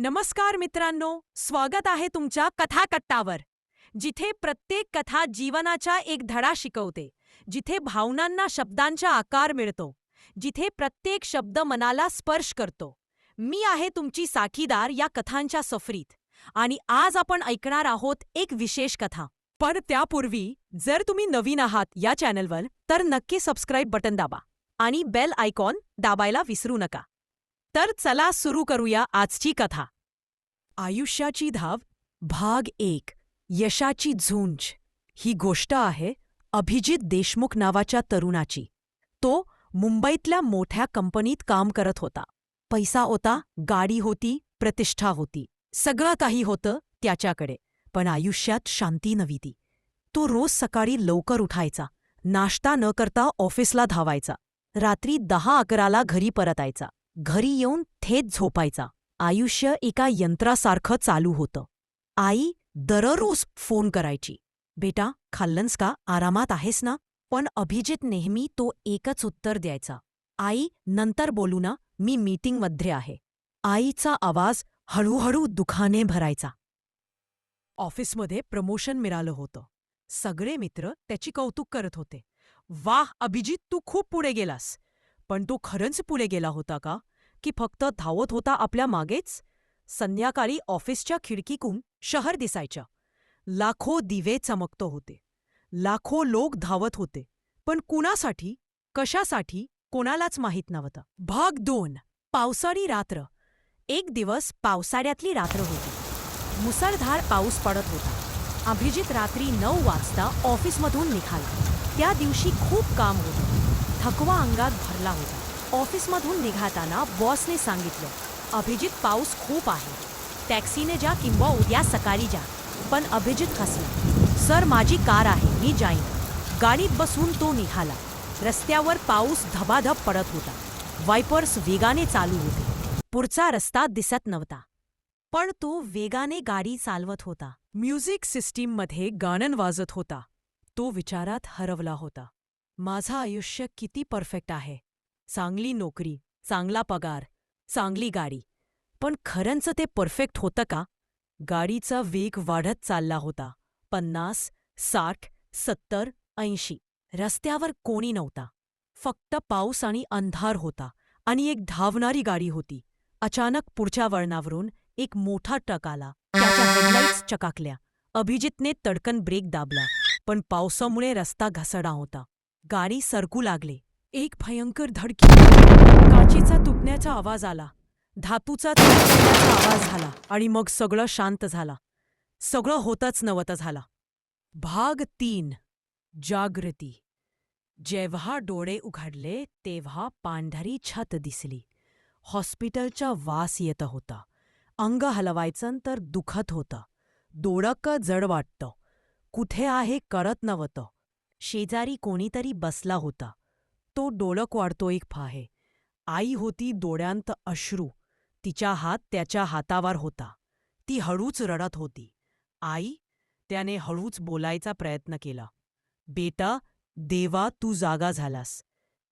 नमस्कार मित्रांनो स्वागत आहे तुमच्या कथाकट्टावर जिथे प्रत्येक कथा जीवनाचा एक धडा शिकवते जिथे भावनांना शब्दांचा आकार मिळतो जिथे प्रत्येक शब्द मनाला स्पर्श करतो. मी आहे तुमची साथीदार या कथांच्या सफरीत आणि आज आपण ऐकणार आहोत एक विशेष कथा. पण त्यापूर्वी जर तुम्ही नवीन आहात या चॅनलवर तर नक्की सबस्क्राईब बटन दाबा आणि बेल आयकॉन दाबायला विसरू नका. तर चला सुरू करूया आजची कथा. आयुष्याची धाव भाग एक यशाची झुंज. ही गोष्ट आहे अभिजित देशमुख नावाच्या तरुणाची. तो मुंबईतल्या मोठ्या कंपनीत काम करत होता. पैसा होता गाडी होती प्रतिष्ठा होती. सगळं काही होतं त्याच्याकडे पण आयुष्यात शांती नव्हती. तो रोज सकाळी लवकर उठायचा. नाश्ता न करता ऑफिसला धावायचा. रात्री दहा अकराला घरी परतायचा. घरी येऊन थेट झोपायचा. आयुष्य एका यंत्रासारखं चालू होतं. आई दररोज फोन करायची. बेटा खाल्लंस का? आरामात आहेस ना? पण अभिजित नेहमी तो एकच उत्तर द्यायचा. आई नंतर बोलू ना. मी मीटिंगमध्ये आहे. आईचा आवाज हळूहळू दुखाने भरायचा. ऑफिसमध्ये प्रमोशन मिळालं होतं. सगळे मित्र त्याची कौतुक करत होते. वाह अभिजित तू खूप पुढे गेलास. पण तो खरंच पुढे गेला होता का? की फक्त धावत होता आपल्या मागेच? संध्याकाळी ऑफिसच्या खिडकीकून शहर दिसायच्या. लाखो दिवे चमकत होते. लाखो लोक धावत होते. पण कुणासाठी? कशासाठी? कोणालाच माहीत नव्हतं. भाग दोन. पावसाळी रात्र. एक दिवस पावसाळ्यातली रात्र होती. मुसळधार पाऊस पडत होता. अभिजित रात्री नऊ वाजता ऑफिसमधून निघाला. त्या दिवशी खूप काम होतं. थकवा अंगात भरला होता. ऑफिसमधून निघाताना बॉसने सांगितलं अभिजित पाऊस खूप आहे. टॅक्सीने जा किंवा उद्या सकाळी जा. पण अभिजित हसला सर माझी कार आहे मी जाईन. गाडीत बसून तो निघाला. रस्त्यावर पाऊस धबाधब पडत होता. वायपर्स वेगाने चालू होते. पुढचा रस्ता दिसत नव्हता. पण तो वेगाने गाडी चालवत होता. म्युझिक सिस्टीममध्ये गाणं वाजत होता. तो विचारात हरवला होता. माझं आयुष्य किती परफेक्ट आहे. चांगली नोकरी चांगला पगार चांगली गाडी. पण खरंच ते परफेक्ट होतं का? गाडीचा वेग वाढत चालला होता. पन्नास साठ सत्तर ऐंशी. रस्त्यावर कोणी नव्हता. फक्त पाऊस आणि अंधार होता आणि एक धावणारी गाडी होती. अचानक पुढच्या वळणावरून एक मोठा ट्रक आला. त्याच्या हेडलाईट्स चकाकल्या. अभिजितने तडकन ब्रेक दाबला पण पावसामुळे रस्ता घसडा होता. गाडी सरकू लागले. एक भयंकर धडकी. काचीचा तुटण्याचा आवाज आला. धातूचा तुटण्याचा आवाज झाला आणि मग सगळं शांत झाला. सगळं होतच नवत झाला. भाग तीन. जागृती. जेव्हा डोळे उघडले तेव्हा पांढरी छत दिसली. हॉस्पिटलचा वास येत होता. अंग हलवायचं तर दुखत होतं. डोळक जड वाटतं. कुठे आहे करत नव्हतं. शेजारी कोणीतरी बसला होता. तो डोळक वाढतो एक फाहे. आई होती डोळ्यांत अश्रू. तिचा हात त्याच्या हातावर होता. ती हळूच रडत होती. आई त्याने हळूच बोलायचा प्रयत्न केला. बेटा देवा तू जागा झालास.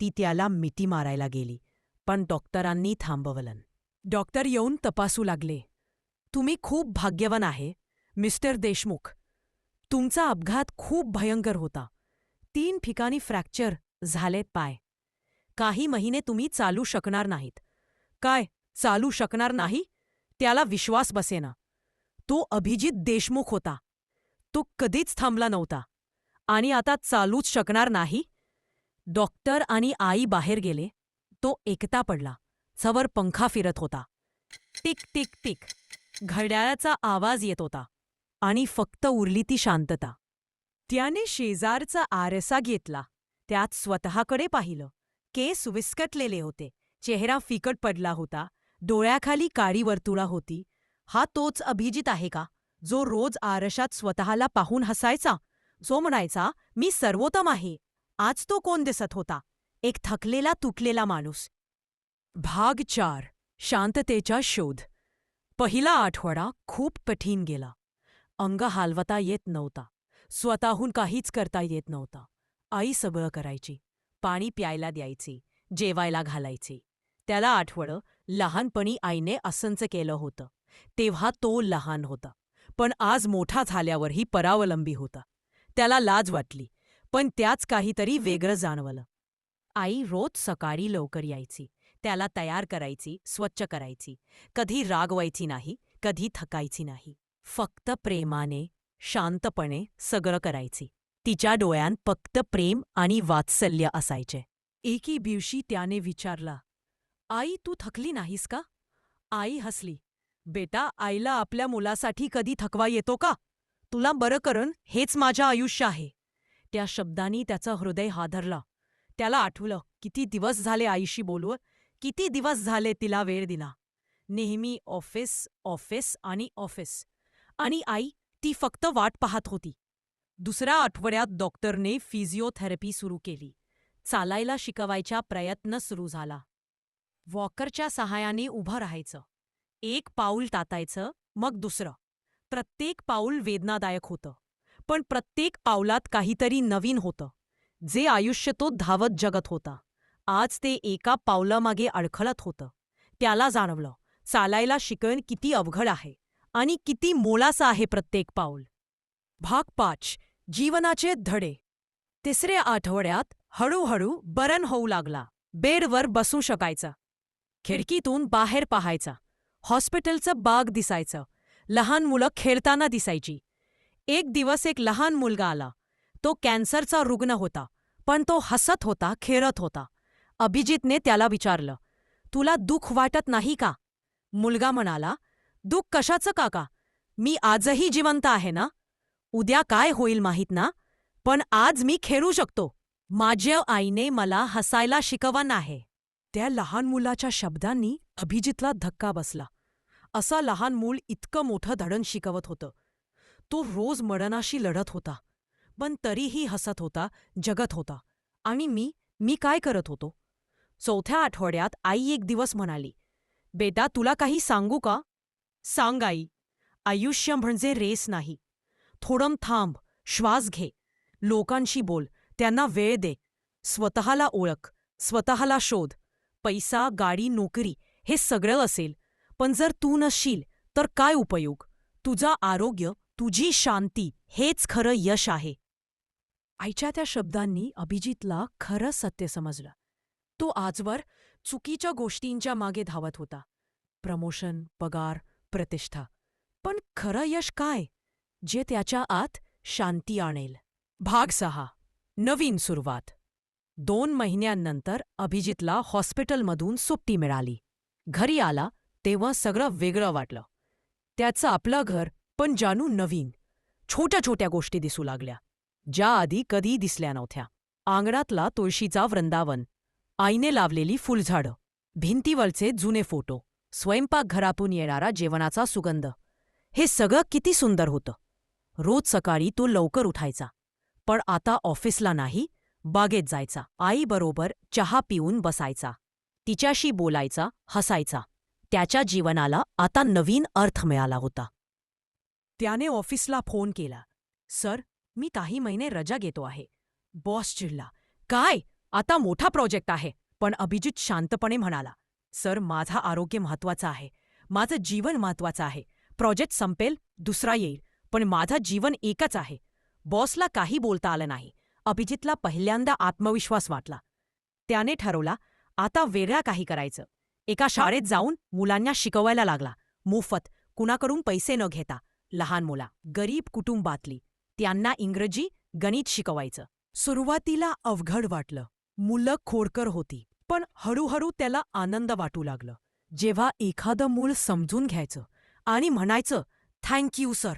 ती त्याला मिती मारायला गेली पण डॉक्टरांनी थांबवलन. डॉक्टर येऊन तपासू लागले. तुम्ही खूप भाग्यवान आहे मिस्टर देशमुख. तुमचा अपघात खूप भयंकर होता. तीन ठिकाणी फ्रॅक्चर झालेत पाय. काही महिने तुम्ही चालू शकणार नाहीत. काय चालू शकणार नाही? त्याला विश्वास बसेना. तो अभिजित देशमुख होता. तो कधीच थांबला नव्हता. आणि आता चालूच शकणार नाही? डॉक्टर आणि आई बाहेर गेले. तो एकटा पडला. सवर पंखा फिरत होता. Tick tick tick. घड्याळाचा आवाज येत होता. आणि फक्त उरली ती शांतता. त्याने शेजारचा आरसा घेतला. त्यात स्वतःकडे पाहिलं. केस विस्कटलेले होते. चेहरा फिकट पडला होता. डोळ्याखाली काळी वर्तुळा होती. हा तोच अभिजित आहे का? जो रोज आरशात स्वतःला पाहून हसायचा? जो म्हणायचा मी सर्वोत्तम आहे. आज तो कोण दिसत होता? एक थकलेला तुटलेला माणूस. भाग चार. शांततेचा शोध. पहिला आठवडा खूप कठीण गेला. अंग हालवता येत नव्हता. स्वतःहून काहीच करता येत नव्हता. आई सगळं करायची. पाणी प्यायला द्यायची. जेवायला घालायची. त्याला आठवडं लहानपणी आईने असंच केलं होतं. तेव्हा तो लहान होता. पण आज मोठा झाल्यावरही परावलंबी होता. त्याला लाज वाटली. पण त्याच काहीतरी वेगळं जाणवलं. आई रोज सकाळी लवकर यायची. त्याला तयार करायची स्वच्छ करायची. कधी रागवायची नाही कधी थकायची नाही. फक्त प्रेमाने शांतपणे सगळं करायची. तिच्या डोळ्यात फक्त प्रेम आणि वात्सल्य असायचे. एके दिवशी त्याने विचारला आई तू थकली नाहीस का? आई हसली बेटा आईला आपल्या मुलासाठी कधी थकवा येतो का? तुला बरं करण हेच माझं आयुष्य आहे. त्या शब्दांनी त्याचं हृदय हादरला. त्याला आठवलं किती दिवस झाले आईशी बोलवं किती दिवस झाले तिला वेळ दिला. नेहमी ऑफिस ऑफिस आणि ऑफिस. आणि आई ती फक्त वाट पाहत होती. दुसऱ्या आठवड्यात डॉक्टरने फिजिओथेरपी सुरू केली. चालायला शिकवायचा प्रयत्न सुरू झाला. वॉकरच्या सहाय्याने उभं राहायचं. एक पाऊल तातायचं मग दुसरं. प्रत्येक पाऊल वेदनादायक होतं. पण प्रत्येक पावलात काहीतरी नवीन होतं. जे आयुष्य तो धावत जगत होता. आज ते एका पावलामागे अडखळत होतं. त्याला जाणवलं चालायला शिकवण किती अवघड आहे. आणि किती मोलाचा आहे प्रत्येक पाऊल. भाग पाच जीवनाचे धडे. तिसऱ्या आठवड्यात हळूहळू बरण होऊ लागला. बेडवर बसू शकायचा. खिडकीतून बाहेर पाहायचा. हॉस्पिटलचं बाग दिसायचं. लहान मुलं खेळताना दिसायची. एक दिवस एक लहान मुलगा आला. तो कॅन्सरचा रुग्ण होता पण तो हसत होता खेळत होता. अभिजितने त्याला विचारलं तुला दुःख वाटत नाही का? मुलगा म्हणाला दुःख कशाचं काका? मी आजही जिवंत आहे ना? उद्या काय होईल माहीत ना? पण आज मी खेळू शकतो. माझ्या आईने मला हसायला शिकवण आहे त्या लहान मुलाच्या शब्दांनी अभिजितला धक्का बसला. असा लहान मूल इतकं मोठं धडण शिकवत होतं. तो रोज मडणाशी लढत होता. पण तरीही हसत होता जगत होता. आणि मी मी काय करत होतो? चौथ्या आठवड्यात आई एक दिवस म्हणाली बेटा तुला काही सांगू का? सांग आई आयुष्य म्हणजे रेस नाही. थोडं थांब श्वास घे. लोकांशी बोल त्यांना वेळ दे. स्वतःला ओळख स्वतःला शोध. पैसा गाडी नोकरी हे सगळं असेल. पण जर तू नसशील तर काय उपयोग? तुझा आरोग्य तुझी शांती हेच खरं यश आहे. आईच्या त्या शब्दांनी अभिजितला खरं सत्य समजलं. तो आजवर चुकीच्या गोष्टींच्या मागे धावत होता. प्रमोशन पगार प्रतिष्ठा. पण खरं यश काय? जे त्याच्या आत शांती आणेल. भाग सहा. नवीन सुरुवात. दोन महिन्यांनंतर अभिजितला हॉस्पिटलमधून सुट्टी मिळाली. घरी आला तेव्हा सगळं वेगळं वाटलं. त्याचं आपलं घर पण जानू नवीन. छोट्या छोट्या गोष्टी दिसू लागल्या. ज्या आधी कधी दिसल्या नव्हत्या. आंगणातला तुळशीचा वृंदावन. आईने लावलेली फुलझाडं. भिंतीवरचे जुने फोटो. स्वयंपाकघरातून येणारा जेवणाचा सुगंध. हे सगळं किती सुंदर होतं. रोज सकाळी तो लवकर उठायचा. पण आता ऑफिसला नाही बागेत जायचा. आईबरोबर चहा पिऊन बसायचा. तिच्याशी बोलायचा हसायचा. त्याच्या जीवनाला आता नवीन अर्थ मिळाला होता. त्याने ऑफिसला फोन केला. सर मी काही महिने रजा घेतो आहे. बॉस चिडला. काय? आता मोठा प्रोजेक्ट आहे. पण अभिजित शांतपणे म्हणाला. सर माझा आरोग्य महत्त्वाचा आहे. माझं जीवन महत्वाचं आहे. प्रोजेक्ट संपेल दुसरा येईल. पण माझं जीवन एकच आहे. बॉसला काही बोलता आलं नाही. अभिजितला पहिल्यांदा आत्मविश्वास वाटला. त्याने ठरवला आता वेगळा काही करायचं. एका शाळेत जाऊन मुलांना शिकवायला लागला. मोफत कुणाकडून पैसे न घेता. लहान मुला गरीब कुटुंबातली. त्यांना इंग्रजी गणित शिकवायचं. सुरुवातीला अवघड वाटलं. मुलं खोडकर होती. पण हळूहळू त्याला आनंद वाटू लागलं. जेव्हा एखादं मूल समजून घ्यायचं आणि म्हणायचं थँक यू सर.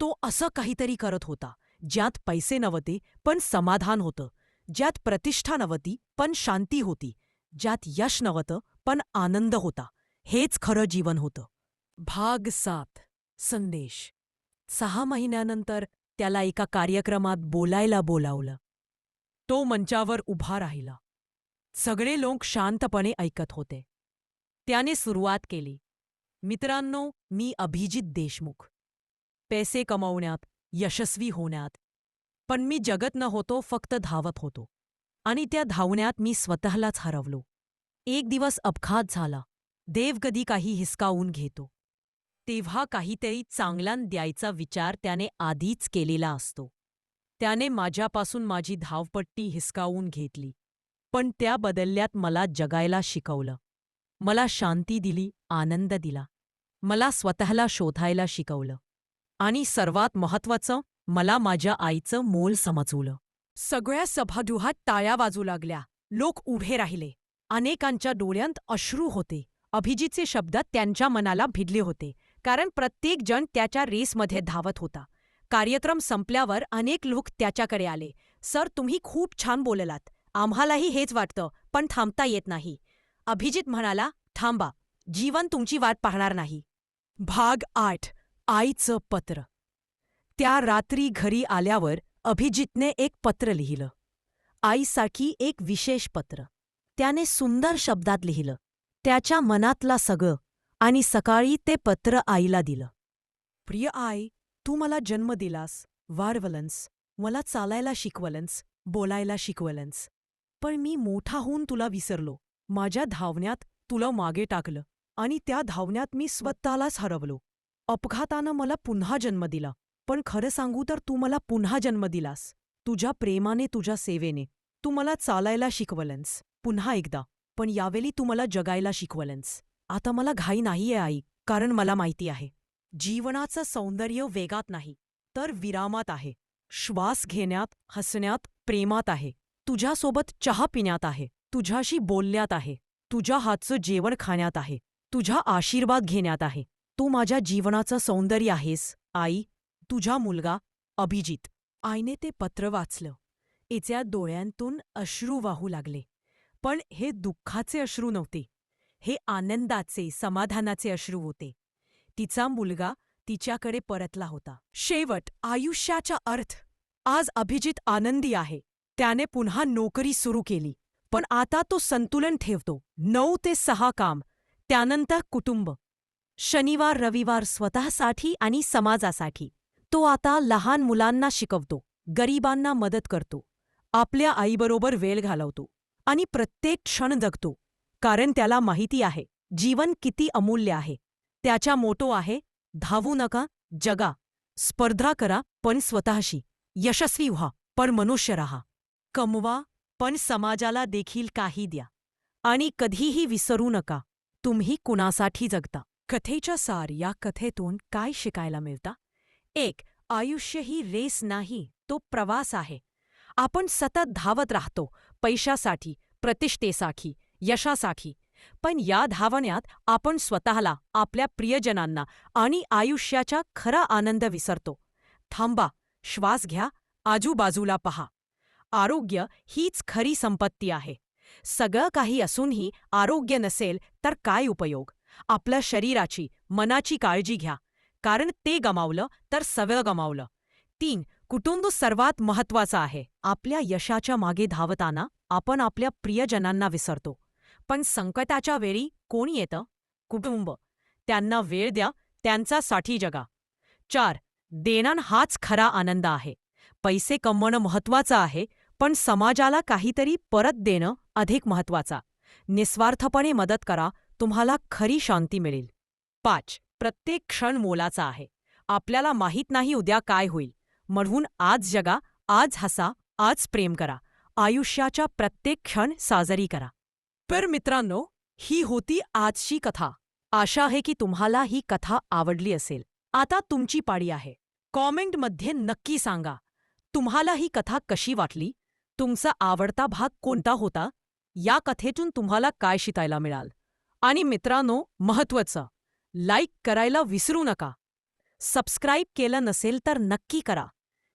तो असं काहीतरी करत होता ज्यात पैसे नव्हते पण समाधान होतं. ज्यात प्रतिष्ठा नव्हती पण शांती होती. ज्यात यश नव्हतं पण आनंद होता. हेच खरं जीवन होतं. भाग सात. संदेश. सहा महिन्यानंतर त्याला एका कार्यक्रमात बोलायला बोलावलं. तो मंचावर उभा राहिला. सगळे लोक शांतपणे ऐकत होते. त्याने सुरुवात केली. मित्रांनो मी अभिजित देशमुख. पैसे कमवण्यात यशस्वी होण्यात. पण मी जगत न होतो फक्त धावत होतो. आणि त्या धावण्यात मी स्वतःलाच हरवलो. एक दिवस अपघात झाला. देव कधी काही हिसकावून घेतो. तेव्हा काहीतरी चांगल्यान द्यायचा विचार त्याने आधीच केलेला असतो. त्याने माझ्यापासून माझी धावपट्टी हिसकावून घेतली. पण त्या बदल्यात मला जगायला शिकवलं. मला शांती दिली आनंद दिला. मला स्वतःला शोधायला शिकवलं. आणि सर्वात महत्वाचं मला माझ्या आईचं मोल समजवलं. सगळ्या सभागृहात टाळ्या वाजू लागल्या. लोक उभे राहिले. अनेकांच्या डोळ्यांत अश्रू होते. अभिजितचे शब्द त्यांच्या मनाला भिडले होते. कारण प्रत्येक जण त्याच्या रेसमध्ये धावत होता. कार्यक्रम संपल्यावर अनेक लोक त्याच्याकडे आले. सर तुम्ही खूप छान बोललात. आम्हालाही हेच वाटतं पण थांबता येत नाही. अभिजित म्हणाला थांबा जीवन तुमची वाट पाहणार नाही. भाग आठ आईचं पत्र. त्या रात्री घरी आल्यावर अभिजितने एक पत्र लिहिलं. आईसाठी एक विशेष पत्र. त्याने सुंदर शब्दात लिहिलं. त्याच्या मनातला सगळं आणि सकाळी ते पत्र आईला दिलं. प्रिय आई तू मला जन्म दिलास. वारवलंस. मला चालायला शिकवलंस. बोलायला शिकवलंस. पण मी मोठा होऊन तुला विसरलो. माझ्या धावण्यात तुला मागे टाकलं आणि त्या धावण्यात मी स्वतःलाच हरवलो. अपघातानं मला पुन्हा जन्म दिला. पण खरं सांगू तर तू मला पुन्हा जन्म दिलास. तुझ्या प्रेमाने तुझ्या सेवेने. तू मला चालायला शिकवलंस. पुन्हा एकदा. पण यावेळी तू मला जगायला शिकवलंस. आता मला घाई नाहीये आई कारण मला माहिती आहे. जीवनाचं सौंदर्य वेगात नाही तर विरामात आहे. श्वास घेण्यात हसण्यात प्रेमात आहे. तुझ्यासोबत चहा पिण्यात आहे. तुझ्याशी बोलण्यात आहे. तुझ्या हातचं जेवण खाण्यात आहे. तुझा आशीर्वाद घेण्यात आहे. तू माझ्या जीवनाचं सौंदर्य आहेस. आई तुझा मुलगा अभिजित. आईने ते पत्र वाचलं. इच्या डोळ्यांतून अश्रू वाहू लागले. पण हे दुःखाचे अश्रू नव्हते. हे आनंदाचे समाधानाचे अश्रू होते. तिचा मुलगा तिच्याकडे परतला होता. शेवट आयुष्याचा अर्थ. आज अभिजित आनंदी आहे. त्याने पुन्हा नोकरी सुरू केली. पण आता तो संतुलन ठेवतो. नऊ ते सहा काम त्यानंतर कुटुंब. शनिवार रविवार स्वतःसाठी आणि समाजासाठी. तो आता लहान मुलांना शिकवतो. गरिबांना मदत करतो. आपल्या आईबरोबर वेळ घालवतो. आणि प्रत्येक क्षण जगतो. कारण त्याला माहिती आहे जीवन किती अमूल्य आहे. त्याच्या मोटो आहे धावू नका जगा. स्पर्धा करा पण स्वतःशी. यशस्वी व्हा पण मनुष्य रहा. कमवा पण समाजाला देखील काही द्या. आणि कधीही विसरू नका. तुम्ही कुणासाठी जगता? कथेच्या सार या कथेतून काय शिकायला मिळता? एक आयुष्य ही रेस नाही तो प्रवास आहे. आपण सतत धावत राहतो पैशासाठी प्रतिष्ठेसाठी यशासाठी. पण या धावण्यात आपण स्वतःला आपल्या प्रियजनांना आणि आयुष्याचा खरा आनंद विसरतो. थांबा श्वास घ्या आजूबाजूला पहा. आरोग्य हीच खरी संपत्ती आहे. सगळं काही असूनही आरोग्य नसेल तर काय उपयोग? आपल्या शरीराची मनाची काळजी घ्या. कारण ते गमावलं तर सगळं गमावलं. तीन कुटुंब सर्वात महत्वाचं आहे. आपल्या यशाच्या मागे धावताना आपण आपल्या प्रियजनांना विसरतो. पण संकटाच्या वेळी कोणी येतं? कुटुंब. त्यांना वेळ द्या त्यांच्यासाठी जगा. चार देणं हाच खरा आनंद आहे. पैसे कमवणं महत्वाचं आहे पण समाजाला काहीतरी परत देणं अधिक महत्त्वाचा निस्वार्थपणे मदत करा तुम्हाला खरी शांती मिळेल. पाच. प्रत्येक क्षण मोलाचा आहे. आपल्याला माहीत नाही उद्या काय होईल. म्हणून आज जगा आज हसा आज प्रेम करा. आयुष्याच्या प्रत्येक क्षण साजरी करा. पर मित्रांनो ही होती आजची कथा. आशा आहे की तुम्हाला ही कथा आवडली असेल. आता तुमची पाळी आहे. कॉमेंटमध्ये नक्की सांगा. तुम्हाला ही कथा कशी वाटली? तुमचा आवडता भाग कोणता होता? या कथेतून तुम्हाला काय शिकायला मिळाल? आणि मित्रांनो महत्त्वाचं लाईक करायला विसरू नका. सबस्क्राईब केलं नसेल तर नक्की करा.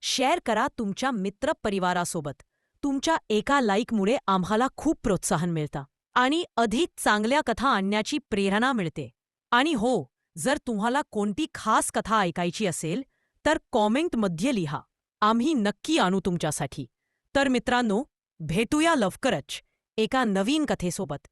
शेअर करा तुमच्या मित्रपरिवारासोबत तुमच्या एका लाईकमुळे आम्हाला खूप प्रोत्साहन मिळतं. आणि अधिक चांगल्या कथा आणण्याची प्रेरणा मिळते. आणि हो जर तुम्हाला कोणती खास कथा ऐकायची असेल तर कॉमेंटमध्ये लिहा. आम्ही नक्की आणू तुमच्यासाठी. तर मित्रांनो भेटूया लवकरच एका नवीन कथेसोबत.